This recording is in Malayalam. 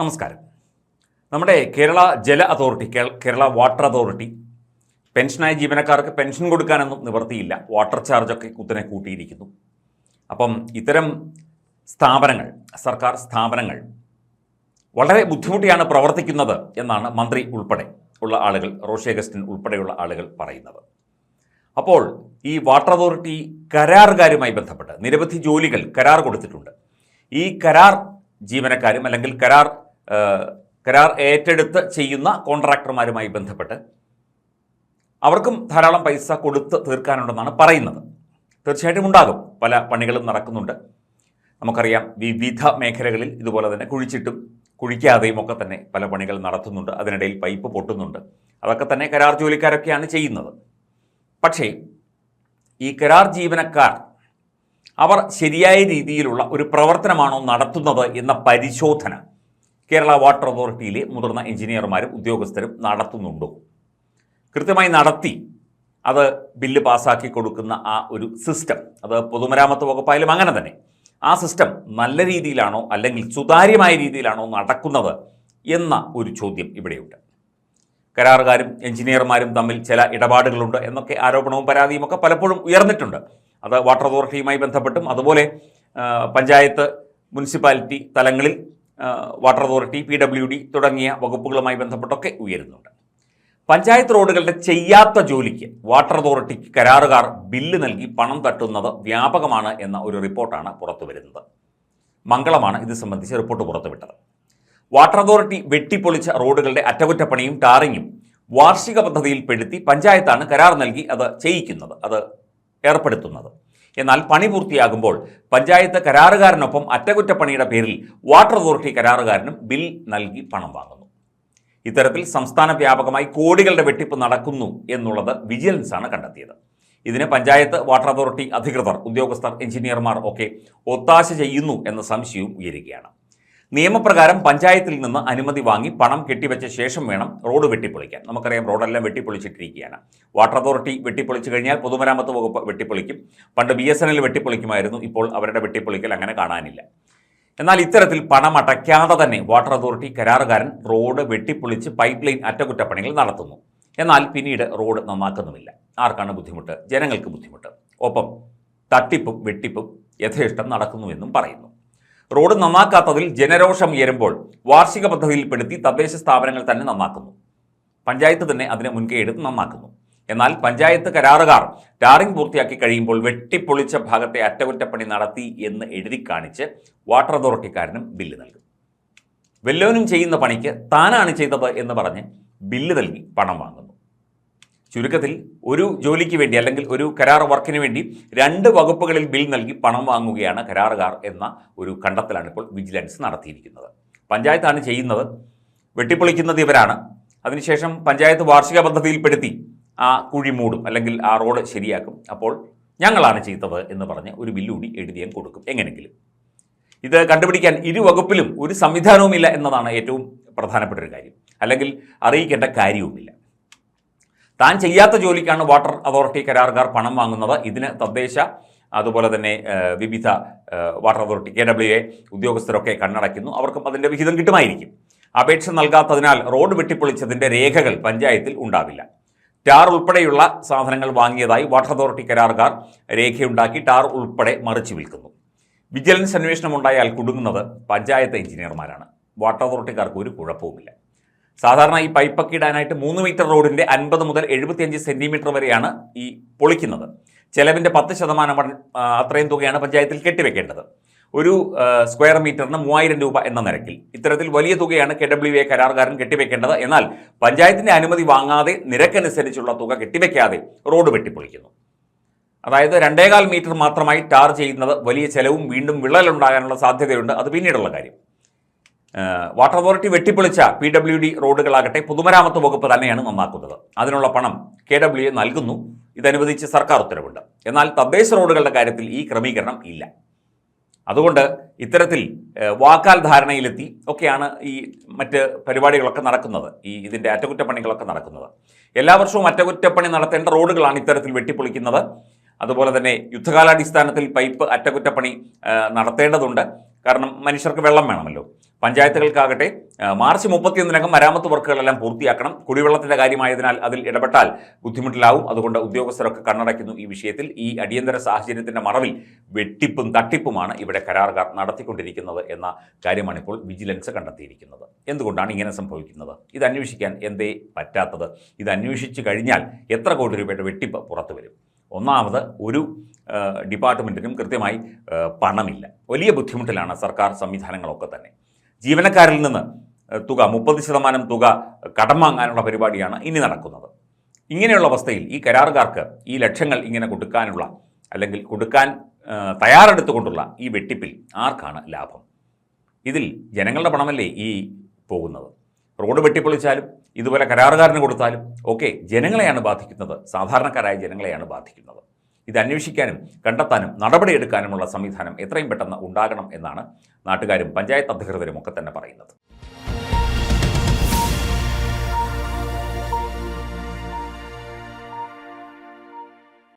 നമസ്കാരം. നമ്മുടെ കേരള ജല അതോറിറ്റി കേരള വാട്ടർ അതോറിറ്റി പെൻഷനായ ജീവനക്കാർക്ക് പെൻഷൻ കൊടുക്കാനൊന്നും നിവർത്തിയില്ല വാട്ടർ ചാർജൊക്കെ കുത്തനെ കൂട്ടിയിരിക്കുന്നു. അപ്പം ഇത്തരം സ്ഥാപനങ്ങൾ സർക്കാർ സ്ഥാപനങ്ങൾ വളരെ ബുദ്ധിമുട്ടിയാണ് പ്രവർത്തിക്കുന്നത് എന്നാണ് മന്ത്രി ഉൾപ്പെടെ ഉള്ള ആളുകൾ റോഷി അഗസ്റ്റിൻ ഉൾപ്പെടെയുള്ള ആളുകൾ പറയുന്നത്. അപ്പോൾ ഈ വാട്ടർ അതോറിറ്റി കരാറുകാരുമായി ബന്ധപ്പെട്ട് നിരവധി ജോലികൾ കരാർ കൊടുത്തിട്ടുണ്ട്. ഈ കരാർ ജീവനക്കാരും അല്ലെങ്കിൽ കരാർ കരാർ ഏറ്റെടുത്ത് ചെയ്യുന്ന കോൺട്രാക്ടർമാരുമായി ബന്ധപ്പെട്ട് അവർക്കും ധാരാളം പൈസ കൊടുത്ത് തീർക്കാനുണ്ടെന്നാണ് പറയുന്നത്. തീർച്ചയായിട്ടും ഉണ്ടാകും. പല പണികളും നടക്കുന്നുണ്ട്. നമുക്കറിയാം വിവിധ മേഖലകളിൽ ഇതുപോലെ തന്നെ കുഴിച്ചിട്ടും കുഴിക്കാതെയും ഒക്കെ തന്നെ പല പണികൾ നടത്തുന്നുണ്ട്. അതിനിടയിൽ പൈപ്പ് പൊട്ടുന്നുണ്ട്. അതൊക്കെ തന്നെ കരാർ ജോലിക്കാരൊക്കെയാണ് ചെയ്യുന്നത്. പക്ഷേ ഈ കരാർ ജീവനക്കാർ അവർ ശരിയായ രീതിയിലുള്ള ഒരു പ്രവർത്തനമാണോ നടത്തുന്നത് എന്ന പരിശോധന കേരള വാട്ടർ അതോറിറ്റിയിലെ മുതിർന്ന എഞ്ചിനീയർമാരും ഉദ്യോഗസ്ഥരും നടത്തുന്നുണ്ടോ. കൃത്യമായി നടത്തി അത് ബില്ല് പാസ്സാക്കി കൊടുക്കുന്ന ആ ഒരു സിസ്റ്റം അത് പൊതുമരാമത്ത് വകുപ്പായാലും അങ്ങനെ തന്നെ ആ സിസ്റ്റം നല്ല രീതിയിലാണോ അല്ലെങ്കിൽ സുതാര്യമായ രീതിയിലാണോ നടക്കുന്നത് എന്ന ഒരു ചോദ്യം ഇവിടെയുണ്ട്. കരാറുകാരും എഞ്ചിനീയർമാരും തമ്മിൽ ചില ഇടപാടുകളുണ്ട് എന്നൊക്കെ ആരോപണവും പരാതിയും ഒക്കെ പലപ്പോഴും ഉയർന്നിട്ടുണ്ട്. അത് വാട്ടർ അതോറിറ്റിയുമായി ബന്ധപ്പെട്ടും അതുപോലെ പഞ്ചായത്ത് മുനിസിപ്പാലിറ്റി തലങ്ങളിൽ water authority P W D തുടങ്ങിയ വകുപ്പുകളുമായി ബന്ധപ്പെട്ടൊക്കെ ഉയരുന്നുണ്ട്. പഞ്ചായത്ത് റോഡുകളുടെ ചെയ്യാത്ത ജോലിക്ക് വാട്ടർ അതോറിറ്റിക്ക് കരാറുകാർ ബില്ല് നൽകി പണം തട്ടുന്നത് വ്യാപകമാണ് എന്ന ഒരു റിപ്പോർട്ടാണ് പുറത്തു വരുന്നത്. മംഗളമാണ് ഇത് സംബന്ധിച്ച് റിപ്പോർട്ട് പുറത്തുവിട്ടത്. വാട്ടർ അതോറിറ്റി വെട്ടിപ്പൊളിച്ച റോഡുകളുടെ അറ്റകുറ്റപ്പണിയും ടാറിങ്ങും വാർഷിക പദ്ധതിയിൽപ്പെടുത്തി പഞ്ചായത്താണ് കരാർ നൽകി അത് ചെയ്യിക്കുന്നത് അത് ഏർപ്പെടുത്തുന്നത്. എന്നാൽ പണി പൂർത്തിയാകുമ്പോൾ പഞ്ചായത്ത് കരാറുകാരനൊപ്പം അറ്റകുറ്റപ്പണിയുടെ പേരിൽ വാട്ടർ അതോറിറ്റി കരാറുകാരനും ബിൽ നൽകി പണം വാങ്ങുന്നു. ഇത്തരത്തിൽ സംസ്ഥാന വ്യാപകമായി കോടികളുടെ വെട്ടിപ്പ് നടക്കുന്നു എന്നുള്ളത് വിജിലൻസാണ് കണ്ടെത്തിയത്. ഇതിന് പഞ്ചായത്ത് വാട്ടർ അതോറിറ്റി അധികൃതർ ഉദ്യോഗസ്ഥർ എഞ്ചിനീയർമാർ ഒക്കെ ഒത്താശ ചെയ്യുന്നു എന്ന സംശയവും ഉയരുകയാണ്. നിയമപ്രകാരം പഞ്ചായത്തിൽ നിന്ന് അനുമതി വാങ്ങി പണം കെട്ടിവെച്ച ശേഷം വേണം റോഡ് വെട്ടിപ്പൊളിക്കാൻ. നമുക്കറിയാം റോഡെല്ലാം വെട്ടിപ്പൊളിച്ചിട്ടിരിക്കുകയാണ്. വാട്ടർ അതോറിറ്റി വെട്ടിപ്പൊളിച്ചു കഴിഞ്ഞാൽ പൊതുമരാമത്ത് വകുപ്പ് വെട്ടിപ്പൊളിക്കും. പണ്ട് ബി എസ് എൻ എൽ വെട്ടിപ്പൊളിക്കുമായിരുന്നു. ഇപ്പോൾ അവരുടെ വെട്ടിപ്പൊളിക്കൽ അങ്ങനെ കാണാനില്ല. എന്നാൽ ഇത്തരത്തിൽ പണം അടയ്ക്കാതെ തന്നെ വാട്ടർ അതോറിറ്റി കരാറുകാരൻ റോഡ് വെട്ടിപ്പൊളിച്ച് പൈപ്പ് ലൈൻ അറ്റകുറ്റപ്പണികൾ നടത്തുന്നു. എന്നാൽ പിന്നീട് റോഡ് നന്നാക്കുന്നുമില്ല. ആർക്കാണ് ബുദ്ധിമുട്ട്? ജനങ്ങൾക്ക് ബുദ്ധിമുട്ട്. ഒപ്പം തട്ടിപ്പും വെട്ടിപ്പും യഥേഷ്ടം നടക്കുന്നുവെന്നും പറയുന്നു. റോഡ് നന്നാക്കാത്തതിൽ ജനരോഷം ഉയരുമ്പോൾ വാർഷിക പദ്ധതിയിൽപ്പെടുത്തി തദ്ദേശ സ്ഥാപനങ്ങൾ തന്നെ നന്നാക്കുന്നു. പഞ്ചായത്ത് തന്നെ അതിനെ മുൻകൈ എടുത്ത് നന്നാക്കുന്നു. എന്നാൽ പഞ്ചായത്ത് കരാറുകാർ ടാറിംഗ് പൂർത്തിയാക്കി കഴിയുമ്പോൾ വെട്ടിപ്പൊളിച്ച ഭാഗത്തെ അറ്റകുറ്റപ്പണി നടത്തി എന്ന് എഴുതി കാണിച്ച് വാട്ടർ അതോറിറ്റിക്കാരനും ബില്ല് നൽകും. വെല്ലോനും ചെയ്യുന്ന പണിക്ക് താനാണ് ചെയ്തത് എന്ന് പറഞ്ഞ് ബില്ല് നൽകി പണം വാങ്ങുന്നു. ചുരുക്കത്തിൽ ഒരു ജോലിക്ക് വേണ്ടി അല്ലെങ്കിൽ ഒരു കരാർ വർക്കിന് വേണ്ടി രണ്ട് വകുപ്പുകളിൽ ബിൽ നൽകി പണം വാങ്ങുകയാണ് കരാറുകാർ എന്ന ഒരു കണ്ടെത്തലാണ് ഇപ്പോൾ വിജിലൻസ് നടത്തിയിരിക്കുന്നത്. പഞ്ചായത്താണ് ചെയ്യുന്നത്. വെട്ടിപ്പൊളിക്കുന്നത് ഇവരാണ്. അതിനുശേഷം പഞ്ചായത്ത് വാർഷിക പദ്ധതിയിൽപ്പെടുത്തി ആ കുഴി മൂടും അല്ലെങ്കിൽ ആ റോഡ് ശരിയാക്കും. അപ്പോൾ ഞങ്ങളാണ് ചെയ്തത് എന്ന് പറഞ്ഞ് ഒരു ബില്ലുകൂടി എഴുതിയാൻ കൊടുക്കും എങ്ങനെങ്കിലും. ഇത് കണ്ടുപിടിക്കാൻ ഇരു വകുപ്പിലും ഒരു സംവിധാനവുമില്ല എന്നതാണ് ഏറ്റവും പ്രധാനപ്പെട്ട ഒരു കാര്യം. അല്ലെങ്കിൽ അറിയിക്കേണ്ട കാര്യവുമില്ല. താൻ ചെയ്യാത്ത ജോലിക്കാണ് വാട്ടർ അതോറിറ്റി കരാറുകാർ പണം വാങ്ങുന്നത്. ഇതിന് തദ്ദേശ അതുപോലെ തന്നെ വിവിധ water authority K W A ഉദ്യോഗസ്ഥരൊക്കെ കണ്ണടയ്ക്കുന്നു. അവർക്കും അതിന്റെ വിഹിതം കിട്ടുമായിരിക്കും. അപേക്ഷ നൽകാത്തതിനാൽ റോഡ് വെട്ടിപ്പൊളിച്ചതിന്റെ രേഖകൾ പഞ്ചായത്തിൽ ഉണ്ടാവില്ല. ടാർ ഉൾപ്പെടെയുള്ള സാധനങ്ങൾ വാങ്ങിയതായി വാട്ടർ അതോറിറ്റി കരാറുകാർ രേഖയുണ്ടാക്കി ടാർ ഉൾപ്പെടെ മറിച്ചു വിൽക്കുന്നു. വിജിലൻസ് അന്വേഷണം ഉണ്ടായാൽ കുടുങ്ങുന്നത് പഞ്ചായത്ത് എഞ്ചിനീയർമാരാണ്. വാട്ടർ അതോറിറ്റിക്കാർക്ക് ഒരു കുഴപ്പവുമില്ല. സാധാരണ ഈ പൈപ്പൊക്കെ ഇടാനായിട്ട് മൂന്ന് മീറ്റർ റോഡിന്റെ അൻപത് മുതൽ എഴുപത്തിയഞ്ച് സെന്റിമീറ്റർ വരെയാണ് ഈ പൊളിക്കുന്നത്. ചെലവിന്റെ പത്ത് ശതമാനം അത്രയും തുകയാണ് പഞ്ചായത്തിൽ കെട്ടിവെക്കേണ്ടത്. ഒരു സ്ക്വയർ മീറ്ററിന് മൂവായിരം രൂപ എന്ന നിരക്കിൽ. ഇത്തരത്തിൽ വലിയ തുകയാണ് കെ ഡബ്ല്യു എ കരാറുകാരൻ കെട്ടിവെക്കേണ്ടത്. എന്നാൽ പഞ്ചായത്തിന്റെ അനുമതി വാങ്ങാതെ നിരക്കനുസരിച്ചുള്ള തുക കെട്ടിവെക്കാതെ റോഡ് വെട്ടിപ്പൊളിക്കുന്നു. അതായത് രണ്ടേകാൽ മീറ്റർ മാത്രമായി ടാർ ചെയ്യുന്നത് വലിയ ചെലവും വീണ്ടും വിള്ളലുണ്ടാകാനുള്ള സാധ്യതയുണ്ട്. അത് പിന്നീടുള്ള കാര്യം. വാട്ടർ അതോറിറ്റി വെട്ടിപ്പൊളിച്ച പി ഡബ്ല്യു ഡി റോഡുകളാകട്ടെ പൊതുമരാമത്ത് വകുപ്പ് തന്നെയാണ് നന്നാക്കുന്നത്. അതിനുള്ള പണം കെ ഡബ്ല്യു എ നൽകുന്നു. ഇതനുവദിച്ച് സർക്കാർ ഉത്തരവുണ്ട്. എന്നാൽ തദ്ദേശ റോഡുകളുടെ കാര്യത്തിൽ ഈ ക്രമീകരണം ഇല്ല. അതുകൊണ്ട് ഇത്തരത്തിൽ വാക്കാൽ ധാരണയിലെത്തി ഒക്കെയാണ് ഈ മറ്റ് പരിപാടികളൊക്കെ നടക്കുന്നത്. ഈ ഇതിന്റെ അറ്റകുറ്റപ്പണികളൊക്കെ നടക്കുന്നത്. എല്ലാ വർഷവും അറ്റകുറ്റപ്പണി നടത്തേണ്ട റോഡുകളാണ് ഇത്തരത്തിൽ വെട്ടിപ്പൊളിക്കുന്നത്. അതുപോലെ തന്നെ യുദ്ധകാലാടിസ്ഥാനത്തിൽ പൈപ്പ് അറ്റകുറ്റപ്പണി നടത്തേണ്ടതുണ്ട്. കാരണം മനുഷ്യർക്ക് വെള്ളം വേണമല്ലോ. പഞ്ചായത്തുകൾക്കാകട്ടെ മാർച്ച് മുപ്പത്തിയൊന്നിനകം മരാമത്ത് വർക്കുകളെല്ലാം പൂർത്തിയാക്കണം. കുടിവെള്ളത്തിന്റെ കാര്യമായതിനാൽ അതിൽ ഇടപെട്ടാൽ ബുദ്ധിമുട്ടിലാവും. അതുകൊണ്ട് ഉദ്യോഗസ്ഥരൊക്കെ കണ്ണടയ്ക്കുന്നു ഈ വിഷയത്തിൽ. ഈ അടിയന്തര സാഹചര്യത്തിന്റെ മറവിൽ വെട്ടിപ്പും തട്ടിപ്പുമാണ് ഇവിടെ കരാറുകാർ നടത്തിക്കൊണ്ടിരിക്കുന്നത് എന്ന കാര്യമാണ് ഇപ്പോൾ വിജിലൻസ് കണ്ടെത്തിയിരിക്കുന്നത്. എന്തുകൊണ്ടാണ് ഇങ്ങനെ സംഭവിക്കുന്നത്? ഇത് അന്വേഷിക്കാൻ എന്തേ പറ്റാത്തത്? ഇത് അന്വേഷിച്ചു കഴിഞ്ഞാൽ എത്ര കോടി രൂപയുടെ വെട്ടിപ്പ് പുറത്തു വരും? ഒന്നാമത് ഒരു ഡിപ്പാർട്ട്മെന്റിനും കൃത്യമായി പണമില്ല. വലിയ ബുദ്ധിമുട്ടിലാണ് സർക്കാർ സംവിധാനങ്ങളൊക്കെ തന്നെ. ജീവനക്കാരിൽ നിന്ന് തുക മുപ്പത് ശതമാനം തുക കടം വാങ്ങാനുള്ള പരിപാടിയാണ് ഇനി നടക്കുന്നത്. ഇങ്ങനെയുള്ള അവസ്ഥയിൽ ഈ കരാറുകാർക്ക് ഈ ലക്ഷ്യങ്ങൾ ഇങ്ങനെ കൊടുക്കാനുള്ള അല്ലെങ്കിൽ കൊടുക്കാൻ തയ്യാറെടുത്തുകൊണ്ടുള്ള ഈ വെട്ടിപ്പിൽ ആർക്കാണ് ലാഭം? ഇതിൽ ജനങ്ങളുടെ പണമല്ലേ ഈ പോകുന്നത്? റോഡ് വെട്ടിപ്പൊളിച്ചാലും ഇതുപോലെ കരാറുകാരന് കൊടുത്താലും ഒക്കെ ജനങ്ങളെയാണ് ബാധിക്കുന്നത്. സാധാരണക്കാരായ ജനങ്ങളെയാണ് ബാധിക്കുന്നത്. ഇത് അന്വേഷിക്കാനും കണ്ടെത്താനും നടപടിയെടുക്കാനുമുള്ള സംവിധാനം എത്രയും പെട്ടെന്ന് ഉണ്ടാകണം എന്നാണ് നാട്ടുകാരും പഞ്ചായത്ത് അധികൃതരും ഒക്കെ തന്നെ പറയുന്നത്.